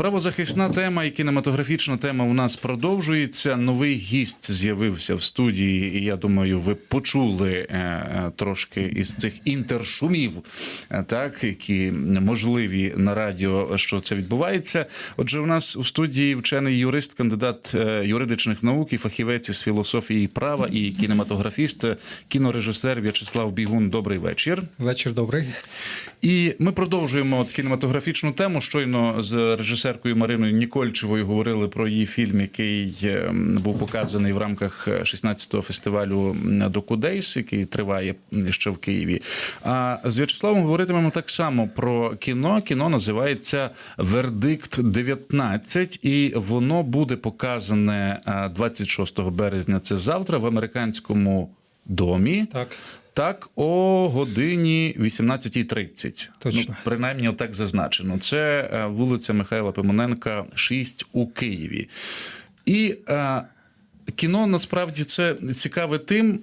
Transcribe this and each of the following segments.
Правозахисна тема і кінематографічна тема у нас продовжується. Новий гість з'явився в студії, і я думаю, ви почули е, е, трошки із цих інтершумів, е, так які можливі на радіо, що це відбувається. Отже, у нас у студії вчений юрист, кандидат юридичних наук і фахівець із філософії права і кінематографіст, кінорежисер В'ячеслав Бігун. Добрий вечір. Вечір добрий. І ми продовжуємо от кінематографічну тему. Щойно з режисеркою Мариною Нікольчевою говорили про її фільм, який е, був показаний в рамках 16-го фестивалю Докудейс, який триває ще в Києві. А з В'ячеславом говоритимемо так само про кіно. Кіно називається Вердикт 19, і воно буде показане е, 26 березня. Це завтра в американському домі. Так. Так, о годині 18.30. Точно. Ну, принаймні, отак зазначено. Це е, вулиця Михайла Пимоненка, 6 у Києві. І е, кіно насправді це цікаве тим,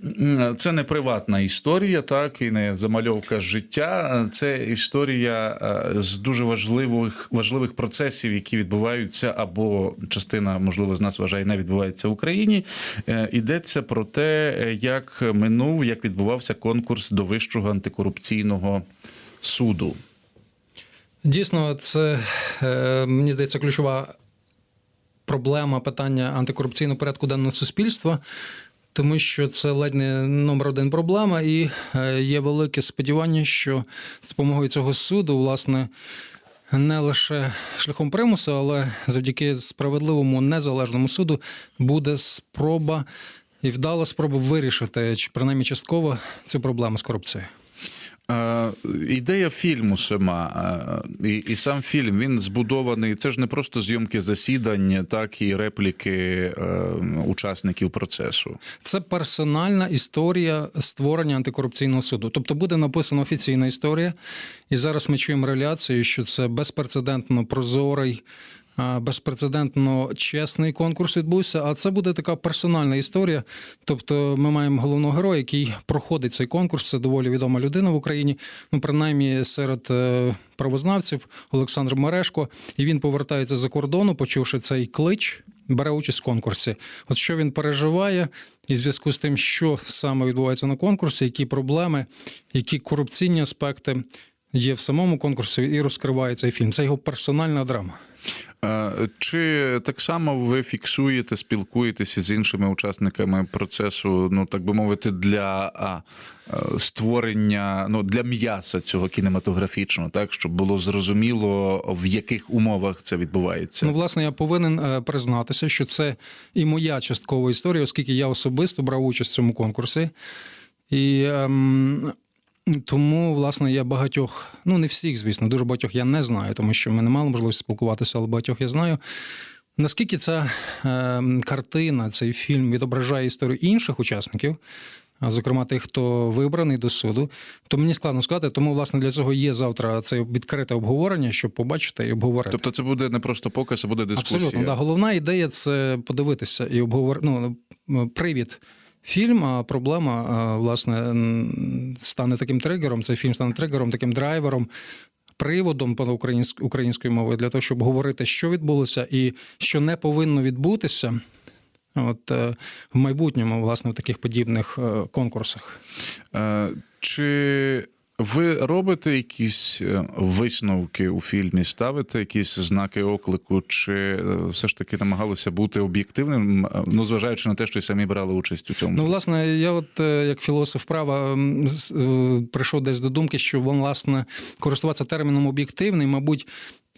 це не приватна історія, так, і не замальовка життя. Це історія е, з дуже важливих, важливих процесів, які відбуваються, або частина, можливо, з нас вважає, не відбувається в Україні. Е, Йдеться про те, е, як минув, як відбувався конкурс до Вищого антикорупційного суду. Дійсно, це мені здається ключова проблема питання антикорупційного порядку денного суспільства, тому що це ледь не номер один проблема, і е, є велике сподівання, що з допомогою цього суду, власне, не лише шляхом примусу, але завдяки справедливому незалежному суду буде спроба і вдала спроба вирішити, чи принаймні частково цю проблему з корупцією. Е, ідея фільму сама е, і, і сам фільм він збудований. Це ж не просто зйомки засідань, так і репліки е, учасників процесу. Це персональна історія створення антикорупційного суду. Тобто буде написана офіційна історія, і зараз ми чуємо реляцію, що це безпрецедентно прозорий. Безпрецедентно чесний конкурс відбувся, а це буде така персональна історія. Тобто, ми маємо головного героя, який проходить цей конкурс. Це доволі відома людина в Україні. Ну, принаймні, серед е, правознавців Олександр Мерешко. І він повертається за кордону, почувши цей клич, бере участь в конкурсі. От що він переживає, і в зв'язку з тим, що саме відбувається на конкурсі, які проблеми, які корупційні аспекти є в самому конкурсі, і розкриває цей фільм. Це його персональна драма. Е, Чи так само ви фіксуєте, спілкуєтеся з іншими учасниками процесу, ну так би мовити, для а, е, створення ну для м'яса цього кінематографічного, так щоб було зрозуміло в яких умовах це відбувається? Ну, власне, я повинен е, признатися, що це і моя часткова історія, оскільки я особисто брав участь в цьому конкурсі. І ем, тому, власне, я багатьох, ну не всіх, звісно, дуже багатьох я не знаю, тому що ми не мали можливості спілкуватися, але багатьох я знаю. Наскільки ця е, картина, цей фільм відображає історію інших учасників, а зокрема тих, хто вибраний до суду, то мені складно сказати. Тому, власне, для цього є завтра це відкрите обговорення, щоб побачити і обговорити. Тобто, це буде не просто показ, а буде дискусія. Абсолютно, да. Головна ідея це подивитися і обговорити. Ну, привід. Фільм, а проблема, власне, стане таким тригером. Цей фільм стане тригером, таким драйвером, приводом по українськ- українською мовою для того, щоб говорити, що відбулося і що не повинно відбутися. От е, в майбутньому, власне, в таких подібних е, конкурсах. Е, Чи ви робите якісь е, висновки у фільмі, ставите якісь знаки оклику, чи е, все ж таки намагалися бути об'єктивним, е, ну зважаючи на те, що й самі брали участь у цьому? Ну, власне, я, от як філософ права, прийшов десь до думки, що власне, користуватися терміном об'єктивний, мабуть.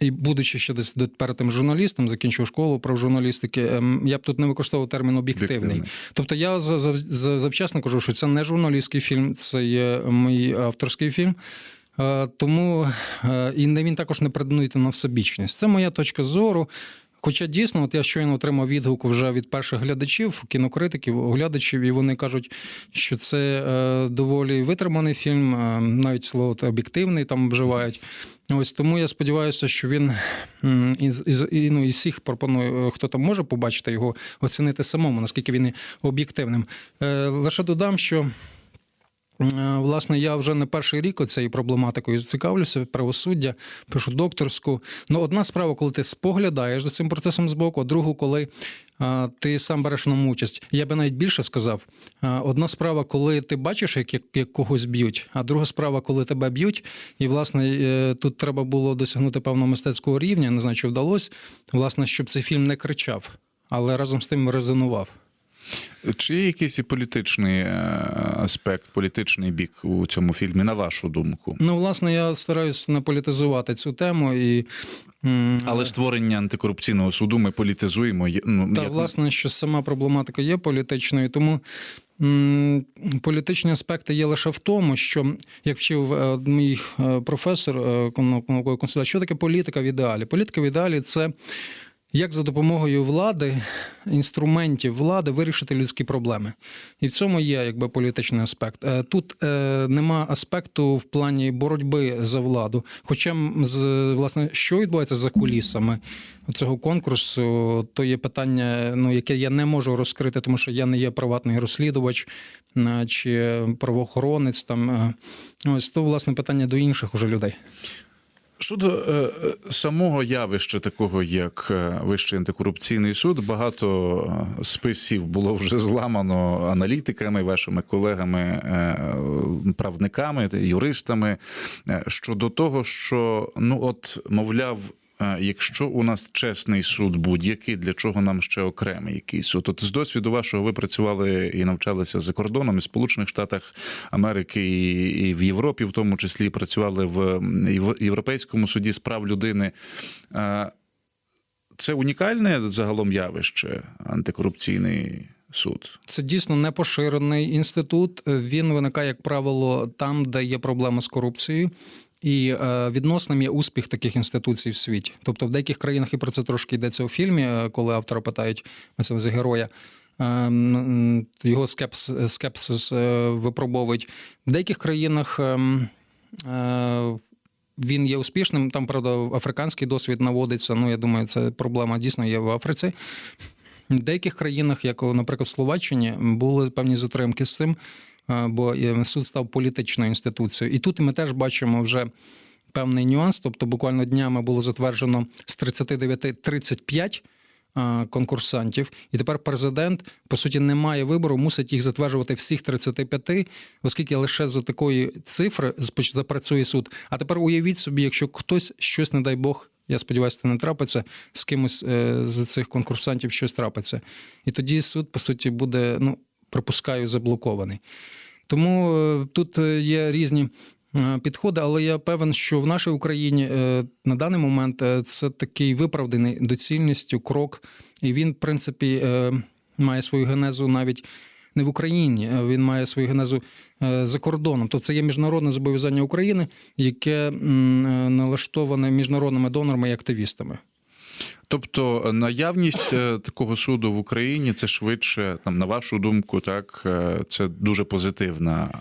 І будучи ще десь перед тим журналістом, закінчив школу про журналістики, ем, я б тут не використовував термін об'єктивний. Об'єктивний. Тобто я за- за- за- завчасно кажу, що це не журналістський фільм, це є мій авторський фільм. Е, Тому е, і не він також не претендує на всебічність. Це моя точка зору. Хоча дійсно, от я щойно отримав відгук вже від перших глядачів, кінокритиків, оглядачів, і вони кажуть, що це е, доволі витриманий фільм, е, навіть слово об'єктивний там вживають. Ось тому я сподіваюся, що він із, із, і, ну, і всіх пропоную, е, хто там може побачити його, оцінити самому, наскільки він є об'єктивним. Е, лише додам, що Власне, я вже не перший рік цією проблематикою цікавлюся, правосуддя, пишу докторську. Ну, одна справа, коли ти споглядаєш за цим процесом збоку, а другу, коли а, ти сам береш ньому участь. Я би навіть більше сказав. А, одна справа, коли ти бачиш, як, як, як когось б'ють, а друга справа, коли тебе б'ють. І, власне, е, тут треба було досягнути певного мистецького рівня. Не знаю, чи вдалося, власне, щоб цей фільм не кричав, але разом з тим резонував. Чи є якийсь і політичний е, аспект, політичний бік у цьому фільмі, на вашу думку? Ну, власне, я стараюсь не політизувати цю тему і. Але створення антикорупційного суду ми політизуємо. Ну, Та, як- власне, що сама проблематика є політичною, тому політичні аспекти є лише в тому, що як вчив е, мій е, професор е, науковий що таке політика в ідеалі? Політика в ідеалі це. Як за допомогою влади, інструментів влади вирішити людські проблеми, і в цьому є якби політичний аспект. Е, Тут е, нема аспекту в плані боротьби за владу. Хоча з власне, що відбувається за кулісами цього конкурсу, то є питання, ну яке я не можу розкрити, тому що я не є приватний розслідувач е, чи правоохоронець. Там е, ось то власне питання до інших уже людей. Щодо е, самого явища, такого як е, Вищий антикорупційний суд, багато е, списів було вже зламано аналітиками, вашими колегами, правниками, юристами щодо того, що ну от мовляв. Якщо у нас чесний суд будь-який, для чого нам ще окремий якийсь суд? От з досвіду вашого ви працювали і навчалися за кордоном і Сполучених Штатах Америки і, в Європі, в тому числі працювали в Європейському суді з прав людини. Це унікальне загалом явище антикорупційний суд. Це дійсно непоширений інститут. Він виникає, як правило, там, де є проблеми з корупцією. І е, відносним є успіх таких інституцій в світі. Тобто в деяких країнах і про це трошки йдеться у фільмі, е, коли автора питають це за героя. е, Його скепс, скепсис випробовують. В деяких країнах він є успішним. Там, правда, африканський досвід наводиться. Ну, я думаю, це проблема дійсно є в Африці. В деяких країнах, як, наприклад, в Словаччині, були певні затримки з цим, бо е, суд став політичною інституцією. І тут ми теж бачимо вже певний нюанс. Тобто, буквально днями було затверджено з 39 35 е, конкурсантів, і тепер президент по суті не має вибору, мусить їх затверджувати всіх 35, оскільки лише за такої цифри запрацює суд. А тепер уявіть собі, якщо хтось щось, не дай Бог, я сподіваюся, це не трапиться, з кимось е, з цих конкурсантів щось трапиться. І тоді суд, по суті, буде, ну, припускаю, заблокований. Тому е, тут е, є різні е, підходи, але я певен, що в нашій Україні на даний момент це такий виправданий доцільністю крок, і він, в принципі, має свою генезу навіть. Не в Україні, він має свою генезу за кордоном. Тобто це є міжнародне зобов'язання України, яке налаштоване міжнародними донорами і активістами. Тобто наявність е, такого суду в Україні це швидше, там, на вашу думку, так е, це дуже позитивна,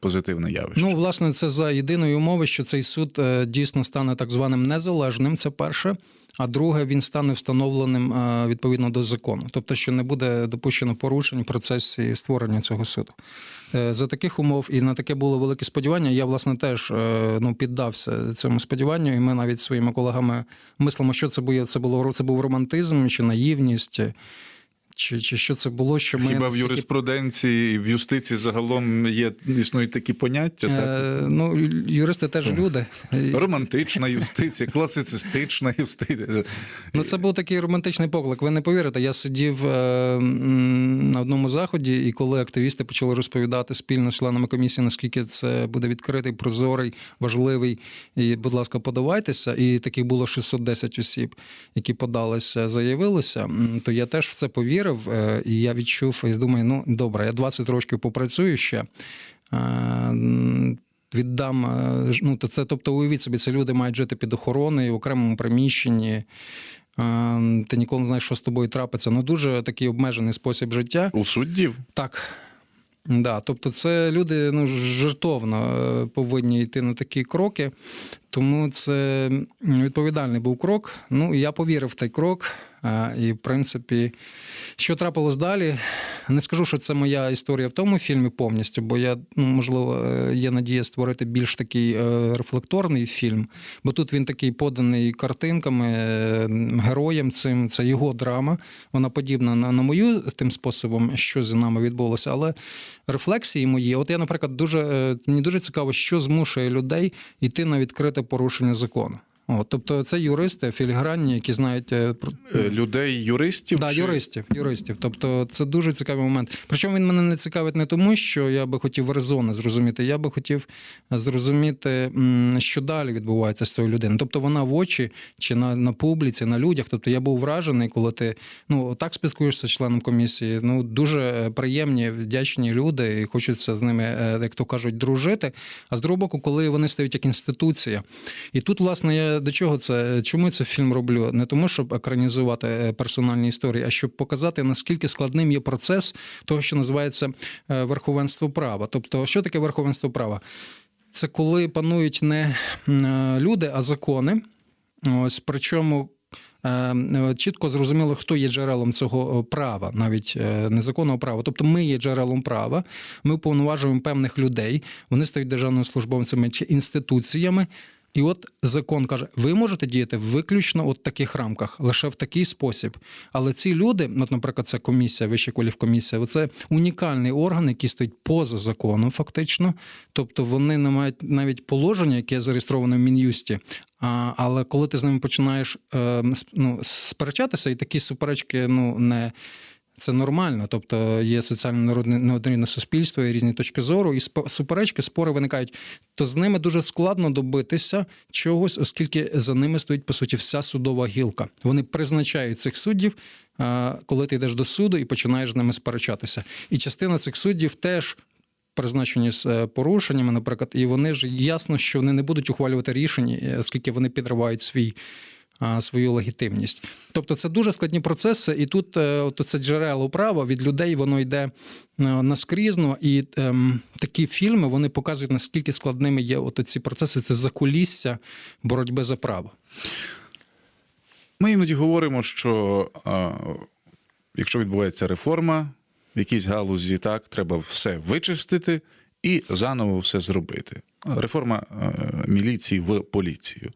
позитивна явище. Ну, власне, це за єдиної умови, що цей суд е, дійсно стане так званим незалежним. Це перше. А друге, він стане встановленим е, відповідно до закону, тобто, що не буде допущено порушень в процесі створення цього суду. Е, За таких умов і на таке було велике сподівання. Я власне теж е, ну піддався цьому сподіванню, і ми навіть своїми колегами мислимо, що це було. Це було це був романтизм чи наївність. Чи, чи що це було, що ми Хіба в юриспруденції в юстиції загалом є існують такі поняття? Так? Е, ну, юристи теж люди. Романтична юстиція, класицистична юстиція. Ну, це був такий романтичний поклик. Ви не повірите. Я сидів е, на одному заході, і коли активісти почали розповідати спільно з членами комісії, наскільки це буде відкритий, прозорий, важливий. І, будь ласка, подавайтеся. І таких було 610 осіб, які подалися, заявилися. То я теж в це повірив, е, і я відчув і думаю, ну добре, я 20 років попрацюю ще. Віддам, е, ну, то це, тобто, уявіть собі, це люди мають жити під охороною в окремому приміщенні. Ти ніколи не знаєш, що з тобою трапиться. Ну, дуже такий обмежений спосіб життя. У суддів Так. Да, тобто, це люди ну, жертовно е, повинні йти на такі кроки. Тому це відповідальний був крок. Ну, і я повірив в той крок. І, в принципі, що трапилось далі, не скажу, що це моя історія в тому фільмі повністю, бо я, ну, можливо, е, є надія створити більш такий е, рефлекторний фільм, бо тут він такий поданий картинками, е, героєм цим, це його драма. Вона подібна на, на мою тим способом, що з нами відбулося. Але рефлексії мої, от я, наприклад, дуже мені дуже цікаво, що змушує людей йти на відкрите порушення закону. От, тобто це юристи філігранні, які знають е, про Е, Людей, юристів? Да, чи- юристів, юристів. Тобто це дуже цікавий момент. Причому він мене не цікавить не тому, що я би хотів резони зрозуміти. Я би хотів зрозуміти, що далі відбувається з цією людиною. Тобто вона в очі чи на, на публіці, на людях. Тобто я був вражений, коли ти ну так спілкуєшся з членом комісії. Ну дуже е, приємні, вдячні люди, і хочеться з ними, е, як то кажуть, дружити. А з другого боку, коли вони стають як інституція. І тут, власне, я до чого це? Чому я цей фільм роблю? Не тому, щоб екранізувати е, персональні історії, а щоб показати, наскільки складним є процес того, що називається е, верховенство права. Тобто, що таке верховенство права? Це коли панують не е, люди, а закони. Ось причому. Чітко зрозуміло, хто є джерелом цього права, навіть незаконного права. Тобто, ми є джерелом права, ми уповноважуємо певних людей, вони стають державними службовцями чи інституціями. І от закон каже: ви можете діяти виключно от таких рамках, лише в такий спосіб. Але ці люди, от, наприклад, це комісія, вища кваліфкомісія, це унікальний орган, який стоїть поза законом, фактично. Тобто вони не мають навіть положення, яке зареєстроване в Мін'юсті. Але коли ти з ними починаєш е, ну, сперечатися, і такі суперечки ну, не. Це нормально, тобто є соціально неоднорідне суспільство, є різні точки зору, і суперечки, спори виникають. То з ними дуже складно добитися чогось, оскільки за ними стоїть по суті вся судова гілка. Вони призначають цих суддів, коли ти йдеш до суду і починаєш з ними сперечатися. І частина цих суддів теж. Призначені з е, порушеннями, наприклад, і вони ж ясно, що вони не будуть ухвалювати рішення, е, оскільки вони підривають свій свою легітимність. Тобто це дуже складні процеси, і тут е, от це джерело права від людей воно йде е, наскрізно. І ем, такі фільми вони показують, наскільки складними є от ці процеси, це закулісся боротьби за право. Ми іноді говоримо, що а, якщо відбувається реформа в якійсь галузі, так, треба все вичистити і заново все зробити. Реформа е, міліції в поліцію.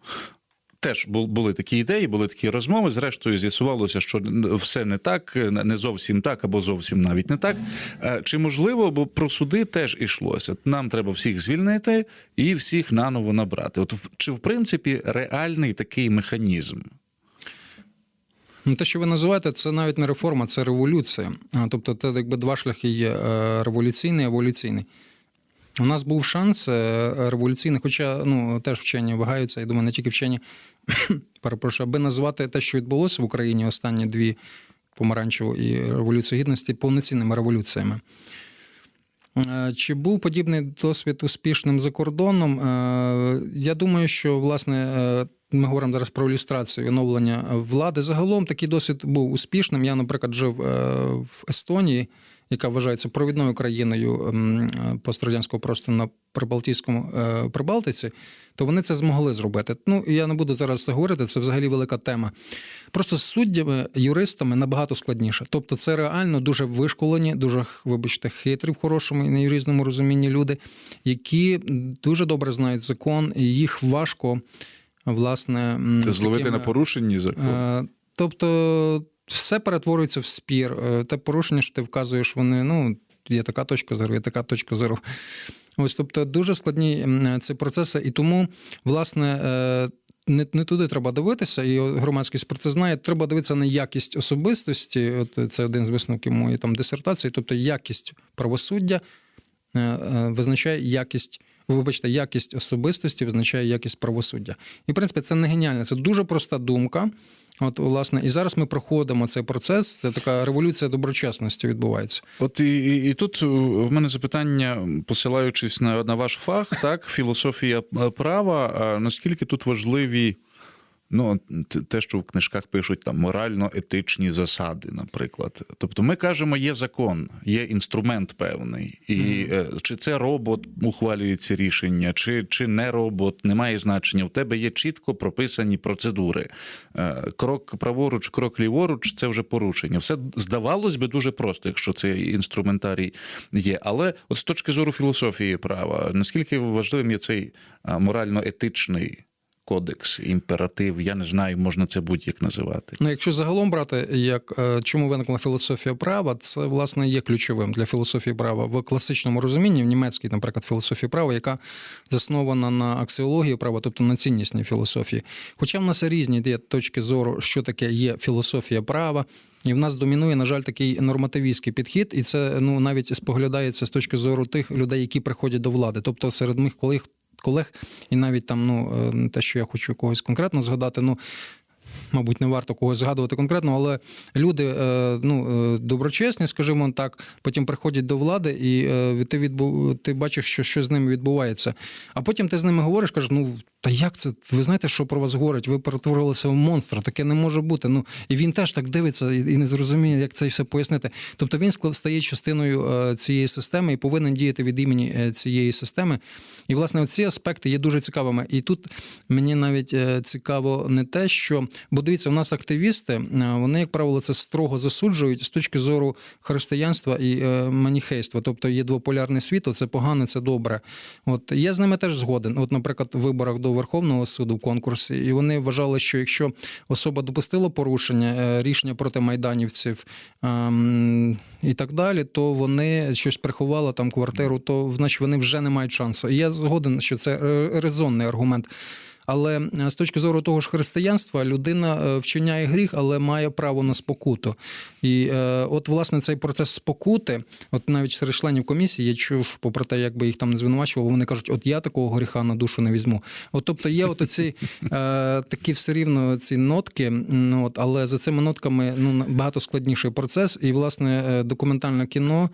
Теж були такі ідеї, були такі розмови. Зрештою, з'ясувалося, що все не так, не зовсім так, або зовсім навіть не так. Е, Чи можливо, бо про суди теж ішлося. Нам треба всіх звільнити і всіх наново набрати. От чи в принципі реальний такий механізм? Ну, те, що ви називаєте, це навіть не реформа, це революція. Тобто, це якби два шляхи є е, революційний і еволюційний. У нас був шанс е, революційний, хоча ну, теж вчені вагаються, я думаю, не тільки вчені, перепрошую, аби назвати те, що відбулося в Україні останні дві помаранчеву і революцію гідності повноцінними революціями. Е, Чи був подібний досвід успішним за кордоном? Е, Я думаю, що власне ми говоримо зараз про ілюстрацію оновлення влади. Загалом такий досвід був успішним. Я, наприклад, жив в Естонії, яка вважається провідною країною ем, е, пострадянського простору на Прибалтійському е, Прибалтиці, то вони це змогли зробити. Ну я не буду зараз це говорити, це взагалі велика тема. Просто з суддями, юристами набагато складніше. Тобто, це реально дуже вишколені, дуже вибачте, хитрі в хорошому і неюрізному розумінні люди, які дуже добре знають закон, і їх важко власне Зловити такими, на порушенні? Е, Тобто, все перетворюється в спір. Е, Те порушення, що ти вказуєш, вони ну, є така точка зору, є така точка зору. Ось, тобто, дуже складні ці процеси, і тому, власне. е, Не, не туди треба дивитися, і громадськість про це знає. Треба дивитися на якість особистості. От це один з висновків моєї там дисертації. Тобто, якість правосуддя е, визначає якість, вибачте, якість особистості визначає якість правосуддя. І, в принципі, це не геніально, це дуже проста думка. От, власне, і зараз ми проходимо цей процес. Це така революція доброчесності відбувається. От і, і, і тут е, в мене запитання, посилаючись на, на ваш фах, так, філософія е, права, наскільки тут важливі Ну, те, що в книжках пишуть там морально-етичні засади, наприклад. Тобто, ми кажемо, є закон, є інструмент певний. І е, чи це робот ухвалює ці рішення, чи, чи не робот, немає значення. В тебе є чітко прописані процедури. Е, Крок праворуч, крок ліворуч це вже порушення. Все здавалось би дуже просто, якщо цей інструментарій є. Але от з точки зору філософії права, наскільки важливим є цей морально-етичний кодекс, імператив, я не знаю, можна це будь-як називати. Ну, якщо загалом брати, як е, чому виникла філософія права, це власне є ключовим для філософії права в класичному розумінні, в німецькій, наприклад, філософії права, яка заснована на аксіології права, тобто на ціннісній філософії. Хоча в нас різні є точки зору, що таке є філософія права. І в нас домінує, на жаль, такий нормативістський підхід, і це ну навіть споглядається з точки зору тих людей, які приходять до влади. Тобто серед моїх колег, колег і навіть там, ну е, те, що я хочу когось конкретно згадати, ну мабуть, не варто когось згадувати конкретно, але люди е, ну, е, доброчесні, скажімо так, потім приходять до влади, і е, ти відбу... ти бачиш, що щось з ними відбувається. А потім ти з ними говориш, кажеш, ну. Та як це? Ви знаєте, що про вас говорять? Ви перетворилися в монстра, таке не може бути. Ну і він теж так дивиться і не зрозуміє, як це все пояснити. Тобто він стає частиною цієї системи і повинен діяти від імені цієї системи. І власне ці аспекти є дуже цікавими. І тут мені навіть цікаво не те, що бо дивіться, у нас активісти, е, вони, як правило, це строго засуджують з точки зору християнства і е, маніхейства. Тобто є двополярний світ, це погане, це добре. От я з ними теж згоден. От, наприклад, в виборах до Верховного суду конкурсі, і вони вважали, що якщо особа допустила порушення е, рішення проти майданівців ем, і так далі, то вони щось приховали там квартиру, то значить вони вже не мають шансу. І я згоден, що це резонний аргумент. Але е, з точки зору того ж християнства, людина е, вчиняє гріх, але має право на спокуту. І е, от, власне, цей процес спокути, от навіть серед членів комісії, я чув, попри те, як би їх там не звинувачували, вони кажуть, от я такого гріха на душу не візьму. От тобто є от ці такі все рівно ці нотки, от, але за цими нотками ну, набагато складніший процес. І, власне, документальне кіно.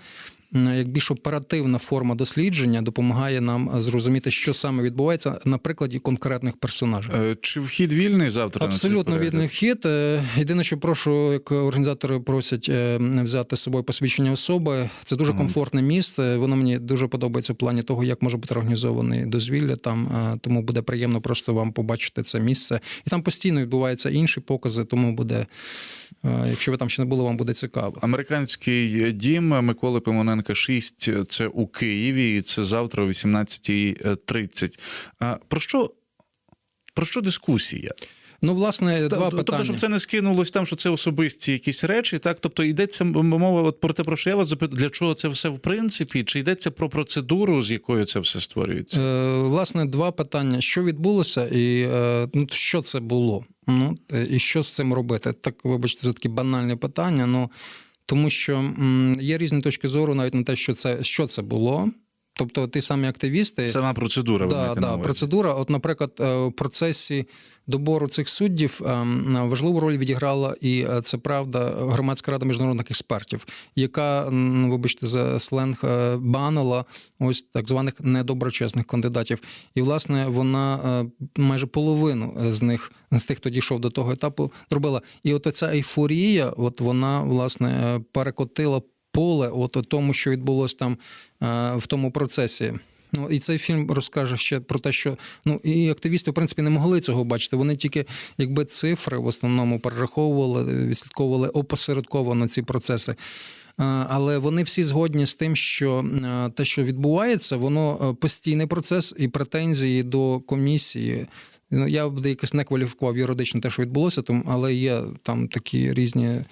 Як більш оперативна форма дослідження допомагає нам зрозуміти, що саме відбувається на прикладі конкретних персонажів. Е, Чи вхід вільний завтра? Абсолютно перегляд? вільний вхід. Е, Єдине, що прошу, як організатори просять е, взяти з собою посвідчення особи. Це дуже комфортне місце. Воно мені дуже подобається в плані того, як може бути організований дозвілля там. Тому буде приємно просто вам побачити це місце. І там постійно відбуваються інші покази, тому буде, якщо ви там ще не були, вам буде цікаво. Американський дім Миколи Пимоненка 6 – це у Києві, і це завтра о 18.30. Про що, про що дискусія? Ну, власне, два Тобто, питання. щоб це не скинулось там, що це особисті якісь речі, так? Тобто йдеться мова от про те, про що я вас запитую, для чого це все в принципі? Чи йдеться про процедуру, з якою це все створюється? Е, власне, два питання: що відбулося, і е, ну, що це було? Ну, е, і що з цим робити? Так, вибачте, за такі банальні питання. Ну тому що є різні точки зору навіть на те, що це що це було. Тобто, ті самі активісти. Сама процедура. ви Да, на увазі. процедура. От, наприклад, е, в процесі добору цих суддів ем, важливу роль відіграла, і е, це правда, громадська рада міжнародних експертів, яка, м, вибачте, за сленг е, банила ось так званих недоброчесних кандидатів. І, власне, вона е, майже половину з них з тих, хто дійшов до того етапу, зробила. І от ця ейфорія, от вона власне е, перекотила поле, от тому, що відбулося там е, в тому процесі. Ну і цей фільм розкаже ще про те, що ну і активісти, в принципі, не могли цього бачити. Вони тільки якби цифри в основному перераховували, відслідковували опосередковано ці процеси. Е, Але вони всі згодні з тим, що е, те, що відбувається, воно постійний процес і претензії до комісії. Ну, я б якось не кваліфікував юридично те, що відбулося, тому але є там такі різні.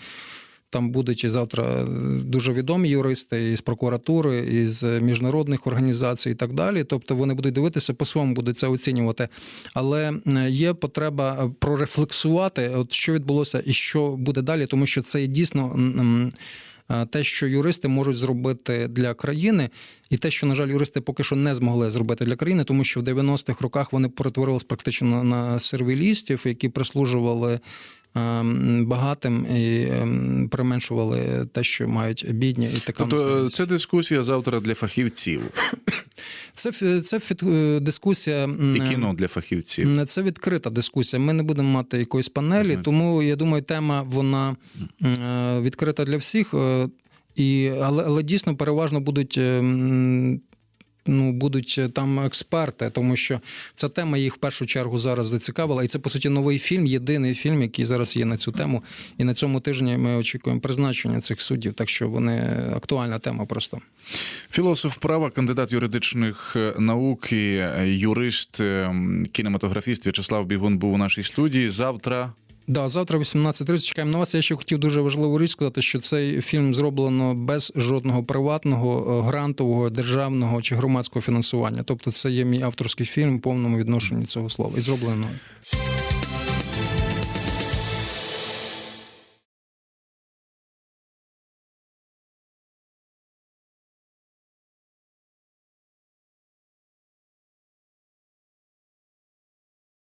Там будуть і завтра е, дуже відомі юристи із прокуратури, із міжнародних організацій і так далі. Тобто вони будуть дивитися, по-своєму будуть це оцінювати. Але е, є потреба е, прорефлексувати, от що відбулося і що буде далі, тому що це дійсно. Те, що юристи можуть зробити для країни, і те, що, на жаль, юристи поки що не змогли зробити для країни, тому що в 90-х роках вони перетворились практично на, сервілістів, які прислужували багатим і ем, применшували те, що мають бідні, і така Тобто це дискусія завтра для фахівців це, це е, дискусія і кіно для фахівців. Це відкрита дискусія. Ми не будемо мати якоїсь панелі, тому я думаю, тема вона е, відкрита для всіх. е, І, але, але дійсно переважно будуть. Е, Ну, будуть там експерти, тому що ця тема їх в першу чергу зараз зацікавила. І це, по суті, новий фільм, єдиний фільм, який зараз є на цю тему. І на цьому тижні ми очікуємо призначення цих суддів. Так що вони актуальна тема просто. Філософ права, кандидат юридичних е, наук, і е, юрист, е, кінематографіст В'ячеслав Бігун був у нашій студії. Завтра Да, завтра 18.30 чекаємо на вас. Я ще хотів дуже важливу річ сказати, що цей фільм зроблено без жодного приватного, е, грантового, державного чи громадського фінансування. Тобто, це є мій авторський фільм в повному відношенні цього слова. І зроблено.